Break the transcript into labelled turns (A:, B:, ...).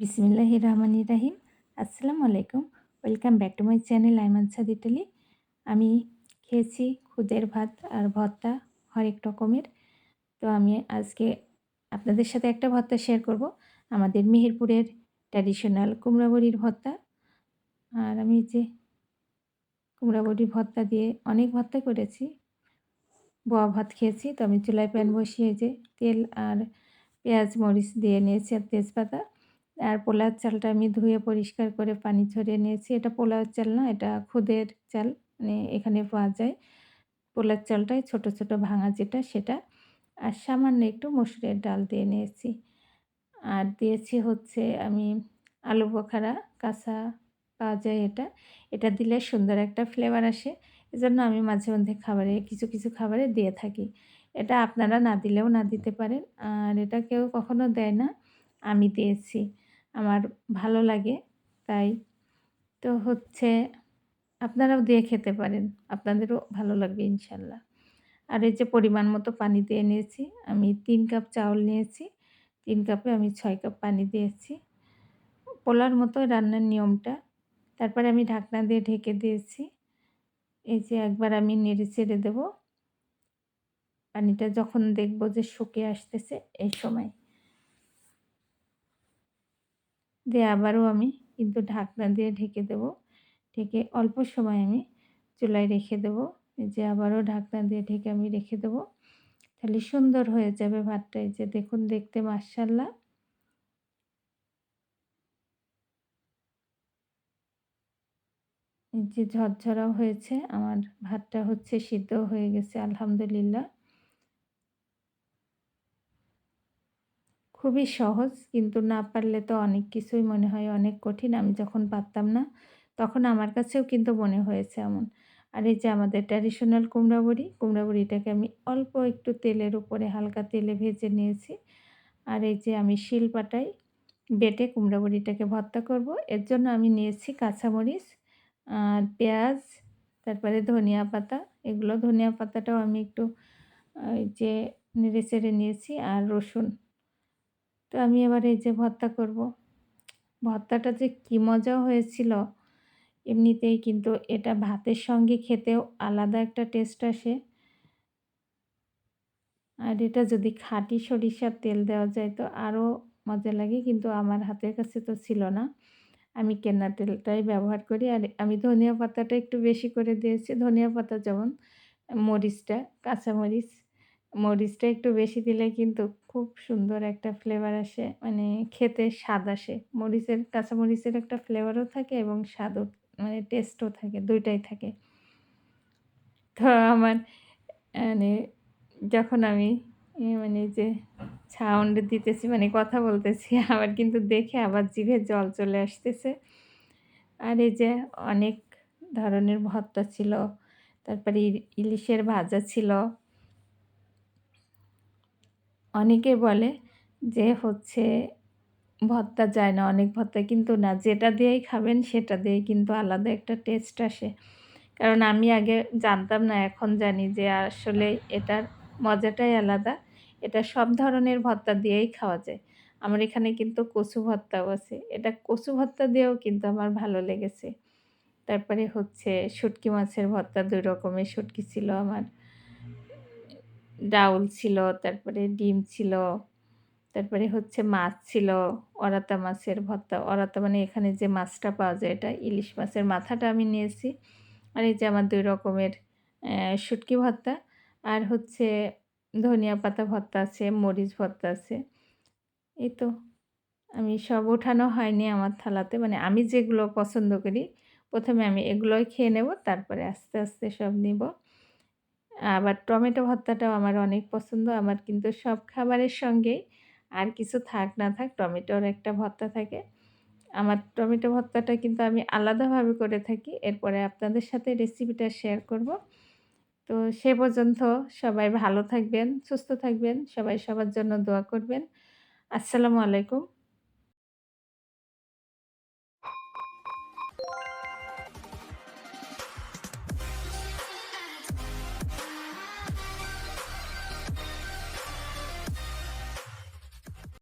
A: বিসমিল্লাহ রহমান রাহিম আসসালামু আলাইকুম welcome back to my channel Aiman Italy. আমি খেয়েছি খুদের ভাত আর ভর্তা হরেক রকমের। তো আমি আজকে আপনাদের সাথে একটা ভর্তা শেয়ার করব। আমাদের মেহেরপুরের ট্র্যাডিশনাল কুমড়াবড়ির ভর্তা। আর আমি যে কুমড়াবড়ির ভর্তা দিয়ে অনেক ভর্তা করেছি, বোয়া ভাত খেয়েছি। তো আমি চুলায় প্যান বসিয়ে যে তেল আর পেঁয়াজ, মরিচ দিয়ে নিয়েছি আর তেজপাতা। আর পোলার চালটা আমি ধুয়ে পরিষ্কার করে পানি ছড়িয়ে নিয়েছি। এটা পোলার চাল না, এটা খুদের চাল মানে এখানে পাওয়া যায়। পোলার চালটাই ছোট ছোট ভাঙা যেটা, সেটা। আর সামান্য একটু মসুরের ডাল দিয়ে নিয়েছি। আর দিয়েছি হচ্ছে আমি আলু বোখারা, কাঁচা পাওয়া যায় এটা। এটা দিলে সুন্দর একটা ফ্লেভার আসে। এজন্য আমি মাঝে মধ্যে খাবারে, কিছু কিছু খাবারে দিয়ে থাকি। এটা আপনারা না দিলেও না দিতে পারেন। আর এটা কেউ কখনো দেয় না। আমি দিয়েছি। আমার ভালো লাগে, তাই তো হচ্ছে আপনারাও দিয়ে খেতে পারেন, আপনাদেরও ভালো লাগবে ইনশাল্লাহ। আর এই যে পরিমাণ মতো পানি দিয়ে নিয়েছি, আমি তিন কাপ চাউল নিয়েছি, তিন কাপে আমি ছয় কাপ পানি দিয়েছি। পোলার মতো রান্নার নিয়মটা, তারপরে আমি ঢাকনা দিয়ে ঢেকে দিয়েছি, এই যে একবার আমি নেড়ে চেড়ে দেবো, পানিটা যখন দেখব যে শুকিয়ে আসতেছে, এই সময়। দিয়ে আবারও আমি কিন্তু ঢাকনা দিয়ে ঢেকে দেব। ঢেকে অল্প সময় আমি চুলায় রেখে দেব। যে আবারও ঢাকনা দিয়ে ঢেকে আমি রেখে দেব। তাহলে সুন্দর হয়ে যাবে ভাতটা। এই যে দেখুন, দেখতে মার্শাল্লাহ যে ঝরঝরাও হয়েছে। আমার ভাতটা হচ্ছে সিদ্ধ হয়ে গেছে, আলহামদুলিল্লাহ। খুবই সহজ, কিন্তু না পারলে তো অনেক কিছুই মনে হয় অনেক কঠিন। আমি যখন পারতাম না, তখন আমার কাছেও কিন্তু মনে হয়েছে এমন। আর এই যে আমাদের ট্র্যাডিশনাল কুমড়া বড়ি, কুমড়া বড়িটাকে আমি অল্প একটু তেলের উপরে হালকা তেলে ভেজে নিয়েছি। আর এই যে আমি শিল পাটাই বেটে কুমড়া বড়িটাকে ভর্তা করব। এর জন্য আমি নিয়েছি কাঁচামরিচ, আর পেঁয়াজ, তারপরে ধনিয়া পাতা। এগুলো ধনিয়া পাতাটাও আমি একটু যে নেড়ে চেড়ে নিয়েছি, আর রসুন। তো আমি এবার এই যে ভর্তা করব। ভর্তাটা যে কী মজা হয়েছিল, এমনিতেই কিন্তু এটা ভাতের সঙ্গে খেতেও আলাদা একটা টেস্ট আসে। আর এটা যদি খাঁটি সরিষার তেল দেওয়া যায় তো আরও মজা লাগে, কিন্তু আমার হাতের কাছে তো ছিল না। আমি কেনা তেলটাই ব্যবহার করি, আর আমি ধনিয়া পাতাটা একটু বেশি করে দিয়েছি। ধনিয়া পাতা যেমন মরিচটা, কাঁচামরিচ মরিচটা একটু বেশি দিলে কিন্তু খুব সুন্দর একটা ফ্লেভার আসে। মানে খেতে স্বাদ আসে। মরিচের কাঁচামরিচের একটা ফ্লেভারও থাকে এবং স্বাদও মানে টেস্টও থাকে, দুইটাই থাকে। তো আমার মানে যখন আমি মানে যে সাউন্ড দিতেছি মানে কথা বলতেছি, আবার কিন্তু দেখে আবার জিভে জল চলে আসতেছে। আর এই যে অনেক ধরনের ভর্তা ছিল, তারপরে ইলিশের ভাজা ছিল অনেকে বলে যে হচ্ছে ভর্তা যায় না, অনেক ভর্তা কিন্তু না। যেটা দিয়েই খাবেন, সেটা দিয়েই কিন্তু আলাদা একটা টেস্ট আসে। কারণ আমি আগে জানতাম না, এখন জানি যে আসলে এটার মজাটাই আলাদা। এটা সব ধরনের ভর্তা দিয়েই খাওয়া যায়। আমার এখানে কিন্তু কচু ভর্তাও আছে। এটা কচু ভর্তা দিয়েও কিন্তু আমার ভালো লেগেছে। তারপরে হচ্ছে শুটকি মাছের ভর্তা, দুই রকমের শুটকি ছিল আমার। ডাউল ছিল, তারপরে ডিম ছিল, তারপরে হচ্ছে মাছ ছিল, অরাতা মাছের ভর্তা। অরাতা মানে এখানে যে মাছটা পাওয়া যায়, এটা ইলিশ মাছের মাথাটা আমি নিয়েছি। আর এই যে আমার দুই রকমের শুটকি ভর্তা আর হচ্ছে ধনিয়া পাতা ভর্তা আছে, মরিচ ভর্তা আছে। এই তো, আমি সব ওঠানো হয়নি আমার থালাতে মানে আমি যেগুলো পছন্দ করি, প্রথমে আমি এগুলোই খেয়ে নেব, তারপরে আস্তে আস্তে সব নিব। আবার টমেটো ভর্তাটাও আমার অনেক পছন্দ। আমার কিন্তু সব খাবারের সঙ্গেই আর কিছু থাক না থাক টমেটোর একটা ভর্তা থাকে। আমার টমেটো ভর্তাটা কিন্তু আমি আলাদাভাবে করে থাকি। এরপরে আপনাদের সাথে রেসিপিটা শেয়ার করব। তো সে পর্যন্ত সবাই ভালো থাকবেন, সুস্থ থাকবেন, সবাই সবার জন্য দোয়া করবেন। আসসালামু আলাইকুম।